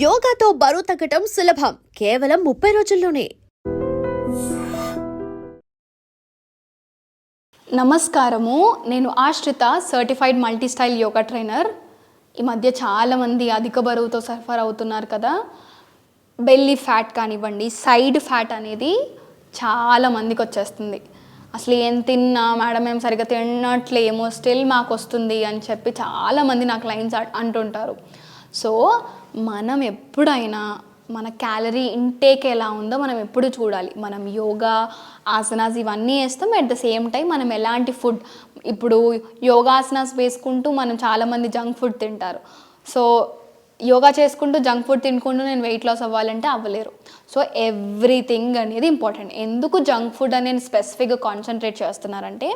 యోగాతో బరువు తగ్గటం సులభం. కేవలం ముప్పై రోజుల్లోనే. నమస్కారము. నేను Ashritha certified multi style yoga trainer ఈ మధ్య చాలామంది అధిక బరువుతో సఫర్ అవుతున్నారు కదా. బెల్లీ ఫ్యాట్ కానివ్వండి సైడ్ ఫ్యాట్ అనేది చాలా మందికి వచ్చేస్తుంది. అసలు ఏం తిన్నా మేడం ఏం సరిగ్గా తినట్లేమో స్టిల్ మాకు వస్తుంది అని చెప్పి చాలామంది నాకు క్లయింట్స్ అంటుంటారు. సో మనం ఎప్పుడైనా మన క్యాలరీ ఇంటేక్ ఎలా ఉందో మనం ఎప్పుడు చూడాలి. మనం యోగా ఆసనాస్ ఇవన్నీ వేస్తాం. అట్ ద సేమ్ టైం మనం ఎలాంటి ఫుడ్ ఇప్పుడు యోగాసనాస్ వేసుకుంటూ మనం చాలామంది జంక్ ఫుడ్ తింటారు. సో యోగా చేసుకుంటూ జంక్ ఫుడ్ తినుకుంటూ నేను వెయిట్ లాస్ అవ్వాలంటే అవ్వలేరు. సో ఎవ్రీథింగ్ అనేది ఇంపార్టెంట్ ఎందుకు జంక్ ఫుడ్ అనేది స్పెసిఫిక్గా కాన్సన్ట్రేట్ చేస్తున్నారంటే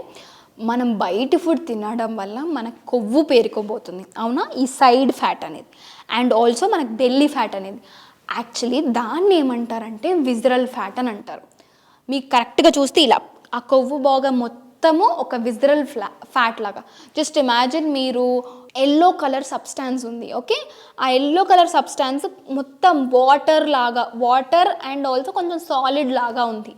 మనం బయట ఫుడ్ తినడం వల్ల మన కొవ్వు పేరుకోబోతుంది అవునా? ఈ సైడ్ ఫ్యాట్ అనేది. అండ్ ఆల్సో మనకు బెల్లీ ఫ్యాట్ అనేది. యాక్చువల్లీ దాన్ని ఏమంటారంటే విజరల్ ఫ్యాట్ అని అంటారు. మీకు కరెక్ట్గా చూస్తే ఇలా ఆ కొవ్వు బాగా మొత్తము ఒక విజరల్ ఫ్లా ఫ్యాట్ లాగా. జస్ట్ ఇమాజిన్ మీరు ఎల్లో కలర్ సబ్స్టాన్స్ ఉంది ఓకే? ఆ ఎల్లో కలర్ సబ్స్టాన్స్ మొత్తం వాటర్ లాగా వాటర్ అండ్ ఆల్సో కొంచెం సాలిడ్ లాగా ఉంది.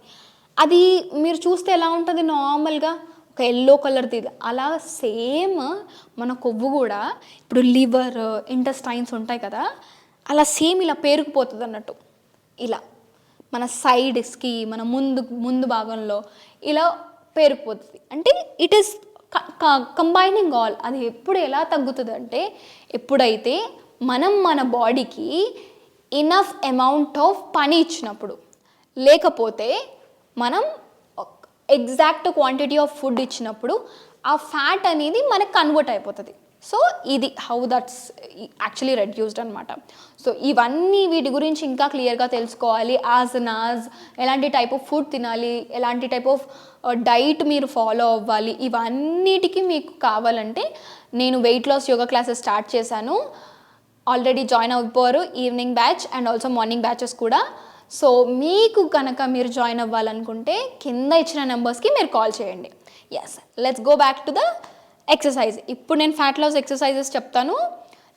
అది మీరు చూస్తే ఎలా ఉంటుంది నార్మల్గా? ఒక ఎల్లో కలర్ది అలా సేమ్ మన కొవ్వు కూడా ఇప్పుడు లివర్ ఇంటెస్టైన్స్ ఉంటాయి కదా అలా సేమ్ ఇలా పేరుకుపోతుంది అన్నట్టు ఇలా మన సైడ్స్కి మన ముందు ముందు భాగంలో ఇలా పేరుకుపోతుంది. అంటే ఇట్ ఈస్ కంబైనింగ్ ఆల్ అది ఎప్పుడు ఎలా తగ్గుతుంది అంటే ఎప్పుడైతే మనం మన బాడీకి ఇనఫ్ అమౌంట్ ఆఫ్ పని ఇచ్చినప్పుడు లేకపోతే మనం ఎగ్జాక్ట్ క్వాంటిటీ ఆఫ్ ఫుడ్ ఇచ్చినప్పుడు ఆ ఫ్యాట్ అనేది మనకు కన్వర్ట్ అయిపోతుంది. సో ఇది హౌ దట్స్ యాక్చువల్లీ రెడ్యూస్డ్ అనమాట సో ఇవన్నీ వీటి గురించి ఇంకా క్లియర్గా తెలుసుకోవాలి. ఆసనాస్ ఎలాంటి టైప్ ఆఫ్ ఫుడ్ తినాలి ఎలాంటి టైప్ ఆఫ్ డైట్ మీరు ఫాలో అవ్వాలి ఇవన్నిటికీ మీకు కావాలంటే నేను weight loss yoga classes start చేశాను. ఆల్రెడీ జాయిన్ అయిపోయారు evening batch and also morning batches కూడా. సో మీకు కనుక మీరు జాయిన్ అవ్వాలనుకుంటే కింద ఇచ్చిన నెంబర్స్కి మీరు కాల్ చేయండి. Yes let's go back to the exercise ఇప్పుడు నేను ఫ్యాట్ లాస్ ఎక్సర్సైజెస్ చెప్తాను.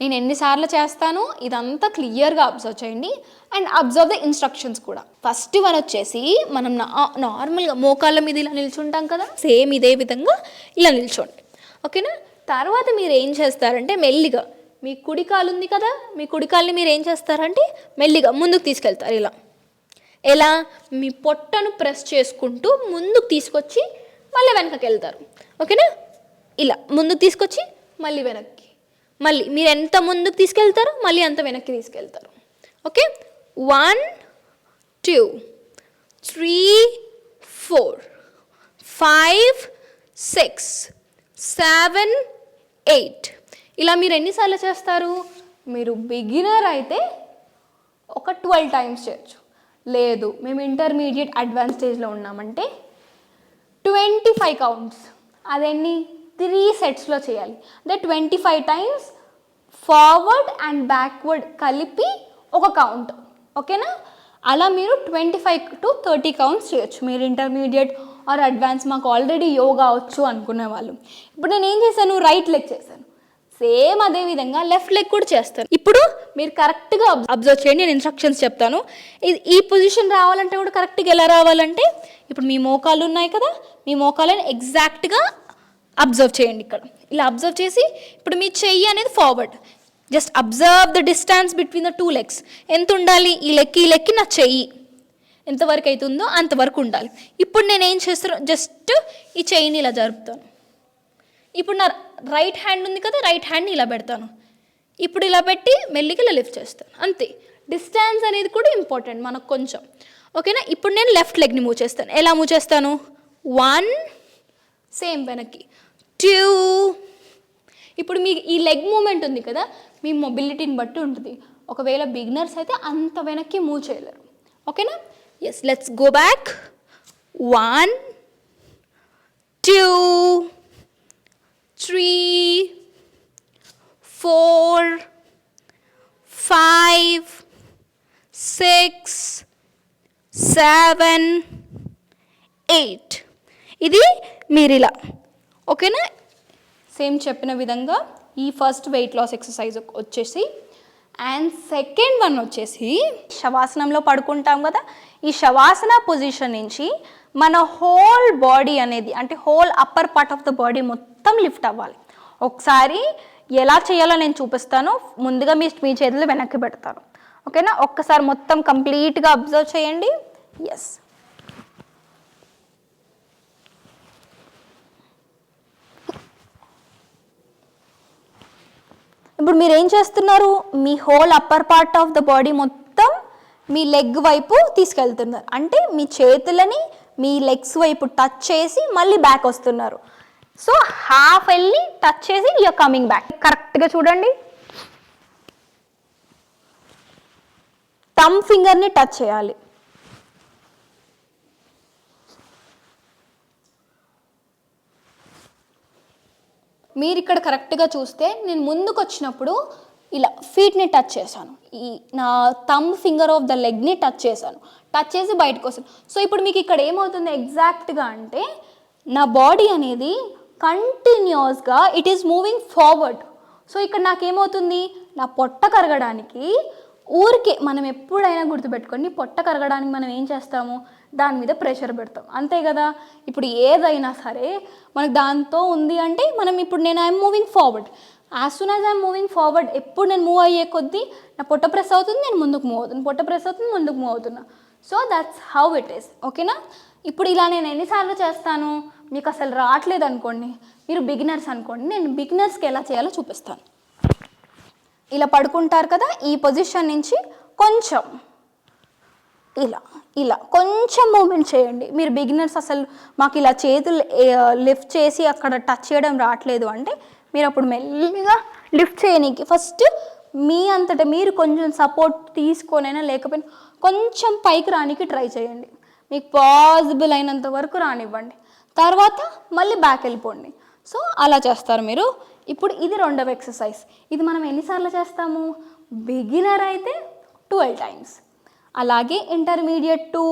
నేను ఎన్నిసార్లు చేస్తాను? ఇదంతా క్లియర్గా అబ్జర్వ్ చేయండి. అండ్ అబ్జర్వ్ ద ఇన్స్ట్రక్షన్స్ కూడా. ఫస్ట్ వన్ వచ్చేసి మనం నా- నార్మల్గా మోకాళ్ళ మీద ఇలా నిల్చుంటాం కదా? సేమ్ ఇదే విధంగా ఇలా నిల్చోండి. ఓకేనా తర్వాత మీరు ఏం చేస్తారంటే మెల్లిగా మీ కుడికాలు ఉంది కదా? మీ కుడికాలని మీరు ఏం చేస్తారంటే మెల్లిగా ముందుకు తీసుకెళ్తారు ఇలా. ఎలా? మీ పొట్టను ప్రెస్ చేసుకుంటూ ముందుకు తీసుకొచ్చి మళ్ళీ వెనకకి వెళ్తారు. ఓకేనా? ఇలా ముందుకు తీసుకొచ్చి మళ్ళీ వెనక్కి. మళ్ళీ మీరు ఎంత ముందుకు తీసుకెళ్తారో మళ్ళీ అంత వెనక్కి తీసుకెళ్తారు. Okay? One two three four five six seven eight. ఇలా మీరు ఎన్నిసార్లు చేస్తారు? మీరు బిగినర్ అయితే ఒక ట్వెల్వ్ టైమ్స్ చేయొచ్చు. లేదు. మేము ఇంటర్మీడియట్ అడ్వాన్స్ స్టేజ్లో ఉన్నామంటే ట్వంటీ ఫైవ్ కౌంట్స్ అదెన్ని త్రీ సెట్స్లో చేయాలి. అంటే twenty five times forward and backward కలిపి ఒక కౌంట్ ఓకేనా అలా మీరు twenty five to thirty counts చేయొచ్చు. మీరు ఇంటర్మీడియట్ ఆర్ అడ్వాన్స్ మాకు ఆల్రెడీ యోగా వచ్చు అనుకునే వాళ్ళు. ఇప్పుడు నేను ఏం చేశాను? రైట్ లెగ్ చేశాను. సేమ్ అదే విధంగా లెఫ్ట్ లెగ్ కూడా చేస్తాను ఇప్పుడు మీరు కరెక్ట్గా అబ్జర్వ్ చేయండి నేను ఇన్స్ట్రక్షన్స్ చెప్తాను. ఇది ఈ పొజిషన్ రావాలంటే కూడా కరెక్ట్గా ఎలా రావాలంటే ఇప్పుడు మీ మోకాలు ఉన్నాయి కదా మీ మోకాలని ఎగ్జాక్ట్గా అబ్జర్వ్ చేయండి ఇక్కడ. ఇలా అబ్జర్వ్ చేసి ఇప్పుడు మీ చెయ్యి అనేది forward. Just observe the distance between the two legs. ఎంత ఉండాలి? ఈ లెక్కి ఈ లెక్కి నా చెయ్యి. ఎంతవరకు అవుతుందో అంతవరకు ఉండాలి. ఇప్పుడు నేను ఏం చేస్తాను? జస్ట్ ఈ చెయ్యిని ఇలా జరుపుతాను. ఇప్పుడు నా రైట్ హ్యాండ్ ఉంది కదా రైట్ హ్యాండ్ని ఇలా పెడతాను. ఇప్పుడు ఇలా పెట్టి మెల్లిగా ఇలా లిఫ్ట్ చేస్తాను. అంతే. డిస్టెన్స్ అనేది కూడా ఇంపార్టెంట్ మనకు కొంచెం. ఓకేనా ఇప్పుడు నేను లెఫ్ట్ లెగ్ని మూవ్ చేస్తాను. ఎలా మూవ్ చేస్తాను? వన్ సేమ్ వెనక్కి. టూ ఇప్పుడు మీ ఈ లెగ్ మూమెంట్ ఉంది కదా మీ మొబిలిటీని బట్టి ఉంటుంది. ఒకవేళ బిగినర్స్ అయితే అంత వెనక్కి మూవ్ చేయలేరు. ఓకేనా yes let's go back one two three, four, five, six, seven, eight ఇది మీరు ఇలా ఓకేనా? సేమ్ చెప్పిన విధంగా ఈ ఫస్ట్ వెయిట్ లాస్ ఎక్సర్సైజ్ వచ్చేసి అండ్ సెకండ్ వన్ వచ్చేసి శవాసనంలో పడుకుంటాం కదా ఈ శవాసన పొజిషన్ నుంచి మన హోల్ బాడీ అనేది అంటే whole upper part of the body మొత్తం లిఫ్ట్ అవ్వాలి. ఒకసారి ఎలా చేయాలో నేను చూపిస్తాను. ముందుగా మీ మీ చేతులు వెనక్కి పెడతాను. ఓకేనా? ఒక్కసారి మొత్తం కంప్లీట్గా అబ్జర్వ్ చేయండి. ఎస్ ఇప్పుడు మీరు ఏం చేస్తున్నారు? మీ whole upper part of the body మొత్తం మీ లెగ్ వైపు తీసుకెళ్తున్నారు. అంటే మీ చేతులని మీ లెగ్స్ వైపు టచ్ చేసి మళ్ళీ బ్యాక్ వస్తున్నారు. సో హాఫ్ వెళ్ళి టచ్ చేసి యూఆర్ కమింగ్ బ్యాక్ కరెక్ట్గా చూడండి. టమ్ ఫింగర్ని టచ్ చేయాలి. మీరు ఇక్కడ కరెక్ట్గా చూస్తే నేను ముందుకు వచ్చినప్పుడు ఇలా ఫీట్ని టచ్ చేశాను. ఈ నా థమ్ ఫింగర్ ఆఫ్ ద లెగ్ని టచ్ చేశాను. టచ్ చేసి బయటకు వస్తాను. సో ఇప్పుడు మీకు ఇక్కడ ఏమవుతుంది ఎగ్జాక్ట్గా అంటే నా బాడీ అనేది కంటిన్యూస్గా it is moving forward so ఇక్కడ నాకేమవుతుంది నా పొట్ట కరగడానికి ఊరికే మనం ఎప్పుడైనా గుర్తుపెట్టుకోండి పొట్ట కరగడానికి మనం ఏం చేస్తాము? దాని మీద ప్రెషర్ పెడతాం. అంతే కదా? ఇప్పుడు ఏదైనా సరే మనకు దాంతో ఉంది అంటే మనం ఇప్పుడు నేను I'm moving forward as soon as I'm moving forward ఎప్పుడు నేను మూవ్ అయ్యే కొద్దీ నా పొట్ట ప్రెస్ అవుతుంది నేను ముందుకు మూవ్ అవుతుంది పొట్ట ప్రెస్ అవుతుంది ముందుకు మూవ్ అవుతున్నా. So that's how it is ఓకేనా ఇప్పుడు ఇలా నేను ఎన్నిసార్లు చేస్తాను? మీకు అసలు రావట్లేదు అనుకోండి. మీరు బిగినర్స్ అనుకోండి. నేను బిగినర్స్కి ఎలా చేయాలో చూపిస్తాను. ఇలా పడుకుంటారు కదా ఈ పొజిషన్ నుంచి కొంచెం ఇలా ఇలా కొంచెం మూమెంట్ చేయండి. మీరు బిగినర్స్ అసలు మాకు ఇలా చేతులు లిఫ్ట్ చేసి అక్కడ టచ్ చేయడం రావట్లేదు అంటే మీరు అప్పుడు మెల్లిగా లిఫ్ట్ చేయనీకి. ఫస్ట్ మీ అంతటా మీరు కొంచెం సపోర్ట్ తీసుకొనైనా లేకపోయినా కొంచెం పైకి రానికి ట్రై చేయండి. మీకు పాసిబుల్ అయినంత వరకు రానివ్వండి. తర్వాత మళ్ళీ బ్యాక్ వెళ్ళిపోండి. సో అలా చేస్తారు మీరు. ఇప్పుడు ఇది రెండవ ఎక్సర్సైజ్. ఇది మనం ఎన్నిసార్లు చేస్తాము? బిగినర్ అయితే ట్వెల్వ్ టైమ్స్. అలాగే ఇంటర్మీడియట్ టు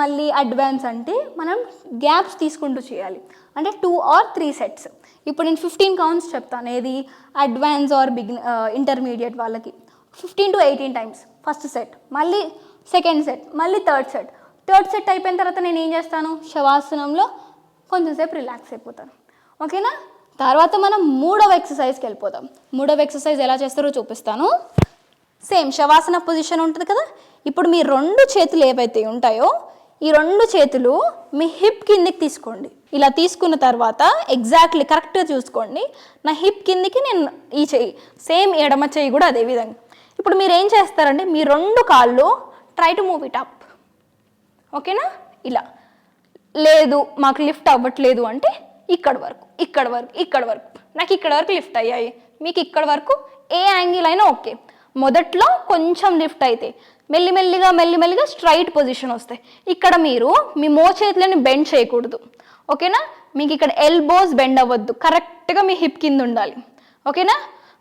మళ్ళీ అడ్వాన్స్ అంటే మనం గ్యాప్స్ తీసుకుంటూ చేయాలి. అంటే టూ ఆర్ త్రీ సెట్స్. ఇప్పుడు నేను ఫిఫ్టీన్ కౌంట్స్ చెప్తాను. ఏది? అడ్వాన్స్ ఆర్ బిగిన్ ఇంటర్మీడియట్ వాళ్ళకి. Fifteen to eighteen times first set మళ్ళీ సెకండ్ సెట్ మళ్ళీ థర్డ్ సెట్ థర్డ్ సెట్ అయిపోయిన తర్వాత నేను ఏం చేస్తాను? శవాసనంలో కొంచెం సేపు రిలాక్స్ అయిపోతాను. ఓకేనా? తర్వాత మనం మూడవ ఎక్సర్సైజ్కి వెళ్ళిపోతాం మూడవ ఎక్సర్సైజ్ ఎలా చేస్తారో చూపిస్తాను. సేమ్ శవాసన పొజిషన్ ఉంటుంది కదా? ఇప్పుడు మీ రెండు చేతులు ఏవైతే ఉంటాయో ఈ రెండు చేతులు మీ హిప్ కిందికి తీసుకోండి. ఇలా తీసుకున్న తర్వాత ఎగ్జాక్ట్లీ కరెక్ట్గా చూసుకోండి. నా హిప్ కిందికి నేను ఈ చెయ్యి సేమ్ ఎడమ చెయ్యి కూడా అదే విధంగా. ఇప్పుడు మీరు ఏం చేస్తారంటే మీ రెండు కాళ్ళు try to move it up ఓకేనా ఇలా. లేదు మాకు లిఫ్ట్ అవ్వట్లేదు అంటే ఇక్కడ వరకు ఇక్కడ వరకు ఇక్కడ వరకు. నాకు ఇక్కడ వరకు లిఫ్ట్ అయ్యాయి. మీకు ఇక్కడ వరకు ఏ యాంగిల్ అయినా ఓకే మొదట్లో కొంచెం లిఫ్ట్ అయితే మెల్లిమెల్లిగా మెల్లిమెల్లిగా స్ట్రైట్ పొజిషన్ వస్తాయి. ఇక్కడ మీరు మీ మోచేతులని బెండ్ చేయకూడదు. ఓకేనా? మీకు ఇక్కడ ఎల్బోస్ బెండ్ అవ్వద్దు. కరెక్ట్గా మీ హిప్ కింద ఉండాలి. ఓకేనా?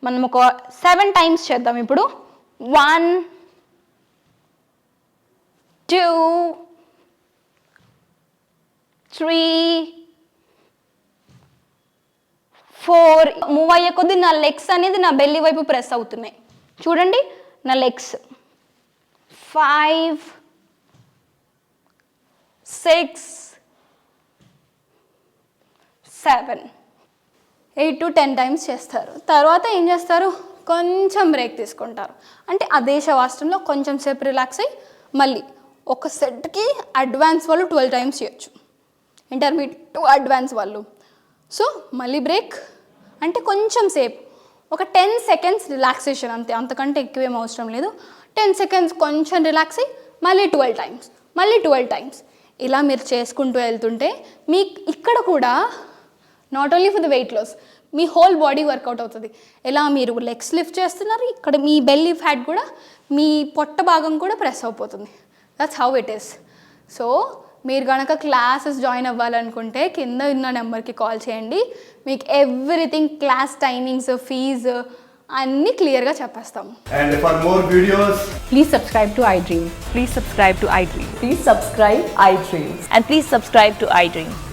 మనం ఒక సెవెన్ టైమ్స్ చేద్దాం ఇప్పుడు. One two three four move అయ్యే కొద్దీ నా లెగ్స్ అనేది నా బెల్లి వైపు ప్రెస్ అవుతున్నాయి. చూడండి. నా legs five six seven. Eight to ten times చేస్తారు. తర్వాత ఏం చేస్తారు? కొంచెం బ్రేక్ తీసుకుంటారు. అంటే అదే శవాసనంలో కొంచెం సేపు రిలాక్స్ అయ్యి మళ్ళీ ఒక సెట్కి అడ్వాన్స్ వాళ్ళు ట్వెల్వ్ టైమ్స్ చేయొచ్చు. ఇంటర్మీడియట్ టు అడ్వాన్స్ వాళ్ళు. సో మళ్ళీ బ్రేక్. అంటే కొంచెం సేపు. ఒక టెన్ సెకండ్స్ రిలాక్సేషన్ అంతే. అంతకంటే ఎక్కువేం అవసరం లేదు. టెన్ సెకండ్స్ కొంచెం రిలాక్స్ అయ్యి మళ్ళీ ట్వెల్వ్ టైమ్స్. మళ్ళీ ట్వెల్వ్ టైమ్స్. ఇలా మీరు చేసుకుంటూ వెళ్తుంటే మీకు ఇక్కడ కూడా not only for the weight loss me whole body workout అవుతుంది ఎలా మీరు లెగ్స్ లిఫ్ట్ చేస్తున్నారు ఇక్కడ మీ బెల్లీ ఫ్యాట్ కూడా మీ పొట్ట భాగం కూడా ప్రెస్ అయిపోతుంది that's how it is so మీరు కనుక క్లాసెస్ జాయిన్ అవ్వాలనుకుంటే కింద ఉన్న నెంబర్కి కాల్ చేయండి మీకు ఎవ్రీథింగ్ క్లాస్ టైమింగ్స్ ఫీజు అన్నీ క్లియర్గా చెప్పేస్తాము And for more videos, Please subscribe to iDream. Please subscribe to iDream. Please subscribe iDream. And please subscribe to iDream.